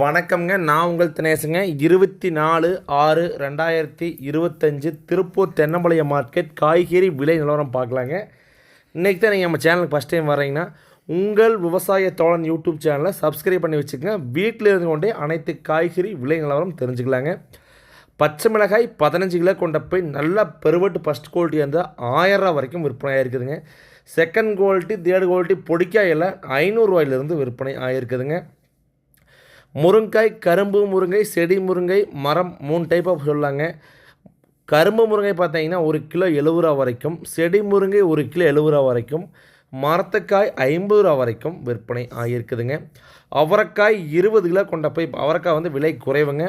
வணக்கம்ங்க. நான் உங்கள் தினேசுங்க. இருபத்தி நாலு ஆறு ரெண்டாயிரத்தி இருபத்தஞ்சு திருப்பூர் தென்னம்பாளையம் மார்க்கெட் காய்கறி விலை நிலவரம் பார்க்கலாங்க. இன்றைக்கி தான் நீங்கள் நம்ம சேனலுக்கு ஃபஸ்ட் டைம் வரீங்கன்னா உங்கள் விவசாய தோழன் யூடியூப் சேனலை சப்ஸ்கிரைப் பண்ணி வச்சுக்கோங்க. வீட்டில் இருந்து கொண்டே அனைத்து காய்கறி விலை நிலவரம் தெரிஞ்சுக்கலாங்க. பச்சை மிளகாய் பதினஞ்சு கிலோ கொண்ட போய் நல்லா பெருவட்டு ஃபஸ்ட் குவாலிட்டி இருந்தால் ஆயிரரூவா வரைக்கும் விற்பனை ஆகிருக்குதுங்க செகண்ட் குவாலிட்டி தேர்ட் குவாலிட்டி பொடிக்காயில் ஐநூறுரூவாயிலிருந்து விற்பனை ஆகிருக்குதுங்க முருங்காய் கரும்பு முருங்கை செடி முருங்கை மரம் மூணு டைப் ஆஃப் சொல்லாங்க. கரும்பு முருங்கை பார்த்தீங்கன்னா ஒரு கிலோ எழுபது ரூபா வரைக்கும் செடி முருங்கை ஒரு கிலோ எழுபது ரூபா வரைக்கும் மரத்துக்காய் ஐம்பது ரூபா வரைக்கும் விற்பனை ஆகியிருக்குதுங்க. அவரைக்காய் இருபது கிலோ கொண்ட போய் அவரைக்காய் வந்து விலை குறைவுங்க.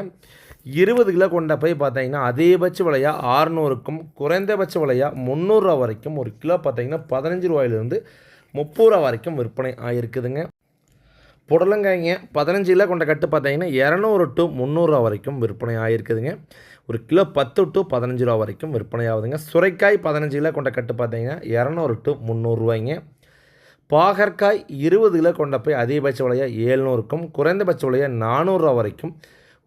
இருபது கிலோ கொண்ட போய் பார்த்தீங்கன்னா அதிகபட்ச விலையாக ஆறுநூறுக்கும் குறைந்தபட்ச விலையாக முந்நூறுரூவா வரைக்கும் ஒரு கிலோ பார்த்தீங்கன்னா பதினஞ்சு ரூபாயிலிருந்து முப்பது ரூபா வரைக்கும் விற்பனை ஆகியிருக்குதுங்க. புடலங்காய்ங்க பதினஞ்சு கிலோ கொண்ட கட்டு பார்த்தீங்கன்னா இரநூறு டு முந்நூறுரூவா வரைக்கும் விற்பனை ஆகிருக்குதுங்க ஒரு கிலோ பத்து டு பதினஞ்சு ரூபா வரைக்கும் விற்பனை ஆகுதுங்க. சுரைக்காய் பதினஞ்சு கிலோ கொண்ட கட்டு பார்த்தீங்கன்னா இரநூறு டு முந்நூறுரூவாய்ங்க பாகற்காய் இருபது கிலோ கொண்ட போய் அதிகபட்ச விலையாக ஏழ்நூறுக்கும் குறைந்தபட்ச விலையாக நானூறுரூவா வரைக்கும்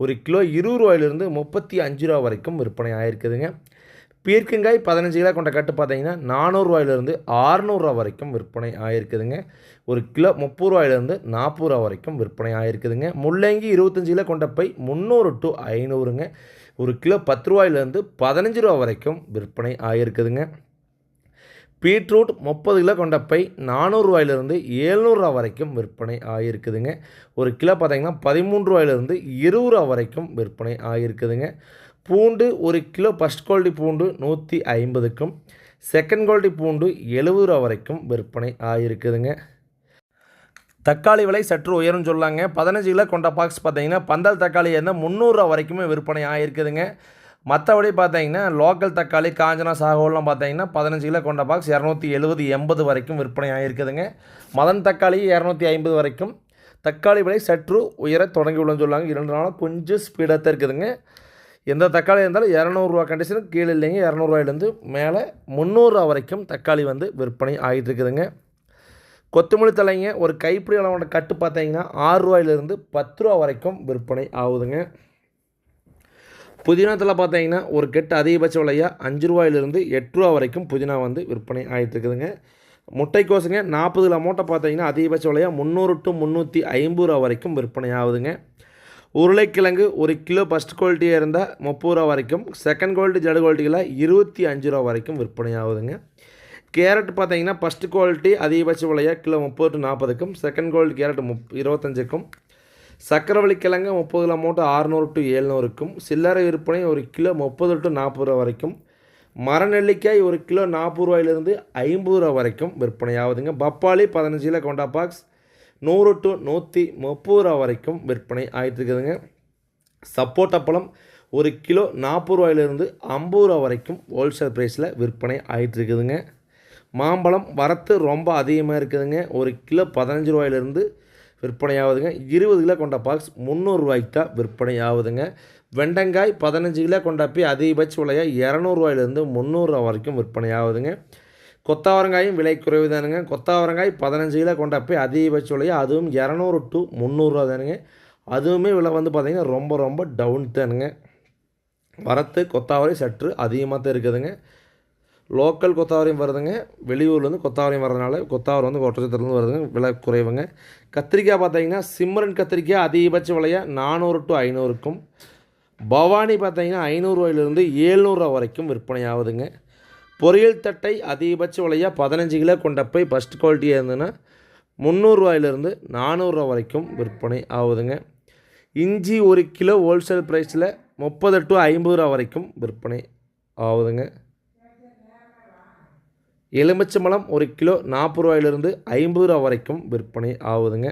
ஒரு கிலோ இருபது ரூபாயிலிருந்து முப்பத்தி அஞ்சு ரூபா வரைக்கும் விற்பனை ஆகிருக்குதுங்க பீர்க்கங்காய் பதினஞ்சு கிலோ கொண்ட கட்டு பார்த்தீங்கன்னா நானூறுரூவாயிலிருந்து ஆறுநூறுவா வரைக்கும் விற்பனை ஆகிருக்குதுங்க ஒரு கிலோ முப்பது ரூபாயிலிருந்து நாற்பது ரூபா வரைக்கும் விற்பனை ஆகிருக்குதுங்க முள்ளங்கி இருபத்தஞ்சு கிலோ கொண்ட பை முந்நூறு டு ஐநூறுங்க. ஒரு கிலோ பத்து ரூபாயிலேருந்து பதினஞ்சு ரூபா வரைக்கும் விற்பனை ஆகிருக்குதுங்க பீட்ரூட் முப்பது கிலோ கொண்ட பை நானூறுரூவாயிலிருந்து ஏழ்நூறுரூவா வரைக்கும் விற்பனை ஆகிருக்குதுங்க ஒரு கிலோ பார்த்தீங்கன்னா பதிமூன்று ரூபாயிலிருந்து இருபது ரூபா வரைக்கும் விற்பனை ஆகிருக்குதுங்க பூண்டு ஒரு கிலோ ஃபஸ்ட் குவாலிட்டி பூண்டு நூற்றி ஐம்பதுக்கும் செகண்ட் குவாலிட்டி பூண்டு எழுபது ரூபா வரைக்கும் விற்பனை ஆகிருக்குதுங்க தக்காளி விலை சற்று உயரும் சொல்லாங்க. பதினஞ்சு கிலோ கொண்ட பாக்ஸ் பார்த்தீங்கன்னா பந்தல் தக்காளி இருந்தால் முந்நூறுரூவா வரைக்குமே விற்பனை ஆகிருக்குதுங்க மற்றபடி பார்த்தீங்கன்னா லோக்கல் தக்காளி காஞ்சனா சாகோலாம் பார்த்தீங்கன்னா பதினஞ்சு கிலோ கொண்ட பாக்ஸ் இரநூத்தி எழுபது எண்பது வரைக்கும் விற்பனை ஆகிருக்குதுங்க மதன் தக்காளி இரநூத்தி ஐம்பது வரைக்கும். தக்காளி விலை சற்று உயர தொடங்கி உள்ளன்னு சொல்லுவாங்க இரண்டு நாளும் கொஞ்சம் ஸ்பீடாக தான் இருக்குதுங்க. எந்த தக்காளி இருந்தாலும் இரநூறுவா கண்டிஷனுக்கு கீழே இல்லைங்க. இரநூறுவாயிலேருந்து மேலே முந்நூறுரூவா வரைக்கும் தக்காளி வந்து விற்பனை ஆகிட்டு இருக்குதுங்க கொத்தமல்லி தலைங்க ஒரு கைப்பிடி அளவோட கட்டு பார்த்தீங்கன்னா ஆறு ரூபாயிலிருந்து பத்து ரூபா வரைக்கும் விற்பனை ஆகுதுங்க. புதினாத்தில் பார்த்தீங்கன்னா ஒரு கெட்டு அதிகபட்ச விலையாக அஞ்சு ரூபாயிலிருந்து எட்டு ரூபா வரைக்கும் புதினா வந்து விற்பனை ஆகிட்டு இருக்குதுங்க முட்டைக்கோசுங்க நாற்பது கிலோ மூட்டை பார்த்தீங்கன்னா அதிகபட்ச விலையாக முந்நூறு டு முந்நூற்றி ஐம்பது ரூபா வரைக்கும் விற்பனை ஆகுதுங்க. உருளைக்கிழங்கு ஒரு கிலோ ஃபஸ்ட் குவாலிட்டியாக இருந்தால் முப்பது ரூபா வரைக்கும். செகண்ட் குவாலிட்டி ஜடு குவாலிட்டியில் இருபத்தி அஞ்சு ரூபா வரைக்கும் விற்பனை ஆகுதுங்க கேரட் பார்த்தீங்கன்னா ஃபஸ்ட்டு குவாலிட்டி அதிகபட்ச விலையாக கிலோ முப்பது டு நாற்பதுக்கும் செகண்ட் குவாலிட்டி கேரட் முப் இருபத்தஞ்சுக்கும். சக்கரவள்ளி கிழங்கு முப்பது கிலோ மூட்டை ஆறுநூறு டு ஏழ்நூறுக்கும் சில்லறை விற்பனை ஒரு கிலோ முப்பது டு நாற்பது ரூபா வரைக்கும். மரநெல்லிக்காய் ஒரு கிலோ நாற்பது ரூபாயிலிருந்து ஐம்பது ரூபா வரைக்கும் விற்பனை ஆகுதுங்க பப்பாளி பதினஞ்சு கிலோ கொண்டா பாக்ஸ் நூறு டு நூற்றி முப்பது ரூபா வரைக்கும் விற்பனை ஆகிட்டு இருக்குதுங்க சப்போட்டா பழம் ஒரு கிலோ நாற்பது ரூபாயிலிருந்து ஐம்பது ரூபா வரைக்கும் ஹோல்சேல் ப்ரைஸில் விற்பனை ஆகிட்டு இருக்குதுங்க மாம்பழம் வரத்து ரொம்ப அதிகமாக இருக்குதுங்க. ஒரு கிலோ பதினஞ்சு ரூபாயிலிருந்து விற்பனை ஆகுதுங்க. இருபது கிலோ கொண்ட பாக்ஸ் முந்நூறுரூவாய்க்கு தான் விற்பனை ஆகுதுங்க. வெண்டங்காய் பதினஞ்சு கிலோ கொண்ட போய் அதிகபட்ச விலையாக இரநூறுவாயிலேருந்து முந்நூறுரூவா வரைக்கும் விற்பனை ஆகுதுங்க. கொத்தாவரங்காயும் விலை குறைவு தானுங்க கொத்தாவரங்காய் பதினஞ்சு கிலோ கொண்ட போய் அதிகபட்ச விலையாக அதுவும் இரநூறு டு முந்நூறுரூவா தானுங்க அதுவுமே விலை வந்து பார்த்திங்கன்னா ரொம்ப ரொம்ப டவுன் தானுங்க. வரத்து கொத்தாவரை சற்று அதிகமாக தான் இருக்குதுங்க. லோக்கல் கொத்தாவரையும் வருதுங்க. வெளியூர்லேருந்து கொத்தாவரையும் வரதுனால கொத்தாவரம் வந்து ஒட்டச்சத்திரத்துலேருந்து வருதுங்க. விலை குறைவுங்க. கத்திரிக்காய் பார்த்தீங்கன்னா சிம்மரன் கத்திரிக்காய் அதிகபட்ச விலையாக நானூறு டு ஐநூறுக்கும். பவானி பார்த்தீங்கன்னா ஐநூறுரூவாயிலிருந்து ஏழ்நூறுரூவா வரைக்கும் விற்பனை ஆகுதுங்க பொரியல் தட்டை அதிகபட்ச விலையாக பதினஞ்சு கிலோ கொண்ட போய் ஃபஸ்ட் குவாலிட்டியாக இருந்ததுன்னா முந்நூறுரூவாயிலிருந்து நானூறுரூவா வரைக்கும் விற்பனை ஆகுதுங்க. இஞ்சி ஒரு கிலோ ஹோல்சேல் ப்ரைஸில் முப்பது டு ஐம்பது ரூபா வரைக்கும் விற்பனை ஆகுதுங்க. எலுமிச்சம்பழம் ஒரு கிலோ நாற்பது ரூபாயிலிருந்து ஐம்பது ரூபா வரைக்கும் விற்பனை ஆகுதுங்க.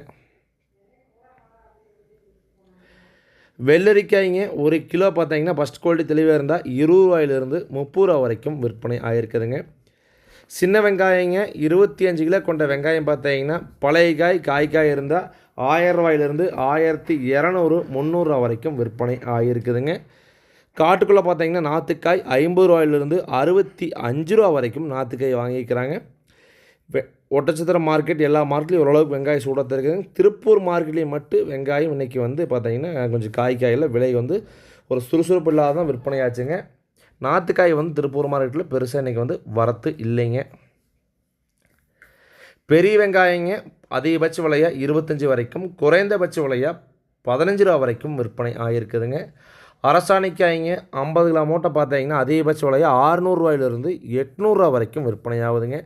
வெள்ளரிக்காய்ங்க ஒரு கிலோ பார்த்தீங்கன்னா ஃபஸ்ட் குவாலிட்டி தெளிவாக இருந்தால் இருபது ரூபாயிலிருந்து முப்பது ரூபா வரைக்கும் விற்பனை ஆகிருக்குதுங்க சின்ன வெங்காயங்க இருபத்தி அஞ்சு கிலோ கொண்ட வெங்காயம் பார்த்தீங்கன்னா பழைய காய் காய்க்காய் இருந்தால் ஆயிரம் ரூபாயிலிருந்து ஆயிரத்தி இரநூறு முந்நூறுரூவா வரைக்கும் விற்பனை ஆகிருக்குதுங்க காட்டுக்குள்ளே பார்த்தீங்கன்னா நாற்றுக்காய் ஐம்பது ரூபாயிலிருந்து அறுபத்தி அஞ்சு ரூபா வரைக்கும் நாற்றுக்காய் வாங்கிக்கிறாங்க. வெ ஒட்டச்சத்திரம் மார்க்கெட் எல்லா மார்க்கெட்லையும் ஓரளவுக்கு வெங்காயம் சூடாக இருக்குதுங்க திருப்பூர் மார்க்கெட்லேயும் மட்டும் வெங்காயம் இன்றைக்கி வந்து பார்த்திங்கன்னா கொஞ்சம் காய் காயில் விலை வந்து ஒரு சுறுசுறுப்பு இல்லாத தான் விற்பனையாச்சுங்க. நாற்றுக்காய் வந்து திருப்பூர் மார்க்கெட்டில் பெருசாக இன்றைக்கி வந்து வரத்து இல்லைங்க. பெரிய வெங்காயங்க அதிகபட்ச விலையாக இருபத்தஞ்சி வரைக்கும் குறைந்தபட்ச விலையாக பதினஞ்சு ரூபா வரைக்கும் விற்பனை ஆகிருக்குதுங்க அரசாணிக்காய்ங்க ஐம்பது கிலோ மூட்டை பார்த்தீங்கன்னா அதிகபட்ச விலையாக ஆறுநூறுவாயிலிருந்து எட்நூறுரூவா வரைக்கும் விற்பனை ஆகுதுங்க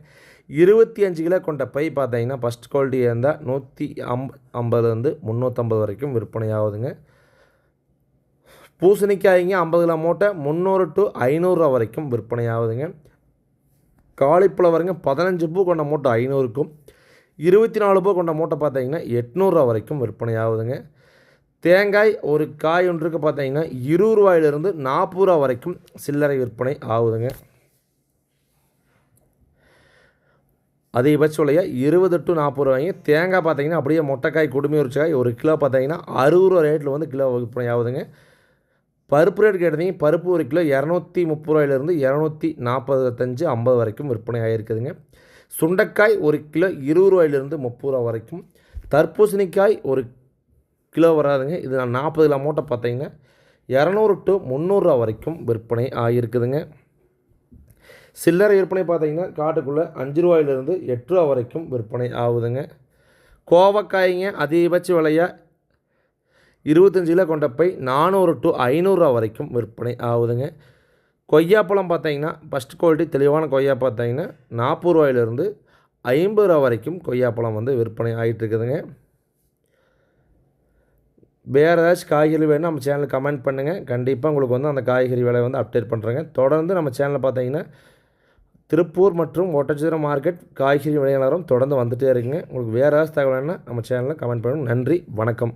இருபத்தி அஞ்சு கிலோ கொண்ட பை பார்த்தீங்கன்னா ஃபஸ்ட் குவாலிட்டி இருந்தால் நூற்றி அம் ஐம்பதுலேருந்து முந்நூற்றம்பது வரைக்கும் விற்பனை ஆகுதுங்க பூசணிக்காய்ங்க ஐம்பது கிலோ மூட்டை முந்நூறு டு ஐநூறுரூவா வரைக்கும் விற்பனை ஆகுதுங்க காலிப்புலவருங்க பதினஞ்சு பூ கொண்ட மூட்டை ஐநூறுக்கும் இருபத்தி நாலு பூ கொண்ட மூட்டை பார்த்தீங்கன்னா எட்நூறுரூவா வரைக்கும் விற்பனை ஆகுதுங்க தேங்காய் ஒரு காய் ஒன்றுக்கு பார்த்தீங்கன்னா இருபது ரூபாயிலிருந்து நாற்பது ரூபா வரைக்கும் சில்லறை விற்பனை ஆகுதுங்க. அதிகபட்ச விலையாக இருபது டு நாற்பது ரூபாய்ங்க தேங்காய் பார்த்தீங்கன்னா அப்படியே மொட்டைக்காய் குடுமி உரிச்சிக்காய் ஒரு கிலோ பார்த்தீங்கன்னா அறுபது ரூபா ரேட்டில் வந்து கிலோ விற்பனை ஆகுதுங்க. பருப்பு ரேட் கேட்டீங்க பருப்பு ஒரு கிலோ இரநூத்தி முப்பது ரூபாயிலிருந்து இரநூத்தி நாற்பத்தஞ்சு ஐம்பது வரைக்கும் விற்பனை ஆகிருக்குதுங்க சுண்டைக்காய் ஒரு கிலோ இருபது ரூபாயிலிருந்து முப்பது ரூபா வரைக்கும். தர்பூசணிக்காய் ஒரு கிலோ வராதுங்க இது நான் நாற்பது கிலோ மூட்டை பார்த்தீங்கன்னா இரநூறு டு முந்நூறுரூவா வரைக்கும் விற்பனை ஆகியிருக்குதுங்க சில்லறை விற்பனை பார்த்தீங்கன்னா காட்டுக்குள்ளே அஞ்சு ரூபாயிலிருந்து எட்டு ரூபா வரைக்கும் விற்பனை ஆகுதுங்க. கோவக்காய்ங்க அதிகபட்ச விலையாக இருபத்தஞ்சு கிலோ கொண்ட பை நானூறு டு ஐநூறுரூவா வரைக்கும் விற்பனை ஆகுதுங்க. கொய்யாப்பழம் பார்த்தீங்கன்னா ஃபஸ்ட் குவாலிட்டி தெளிவான கொய்யா பார்த்தீங்கன்னா நாற்பது ரூபாயிலிருந்து ஐம்பது ரூபா வரைக்கும் கொய்யாப்பழம் வந்து விற்பனை ஆகிட்டு இருக்குதுங்க வேறு ஏதாச்சும் காய்கறி வேணும் நம்ம சேனலில் கமெண்ட் பண்ணுங்கள் கண்டிப்பாக உங்களுக்கு வந்து அந்த காய்கறி விலை வந்து அப்டேட் பண்ணுறேங்க தொடர்ந்து நம்ம சேனலில் பார்த்தீங்கன்னா திருப்பூர் மற்றும் ஒட்டச்சித்திரம் மார்க்கெட் காய்கறி விலை தொடர்ந்து வந்துகிட்டே இருக்குங்க. உங்களுக்கு வேறு ஏதாவது தகவல் நம்ம சேனலில் கமெண்ட் பண்ணுங்கள் நன்றி வணக்கம்.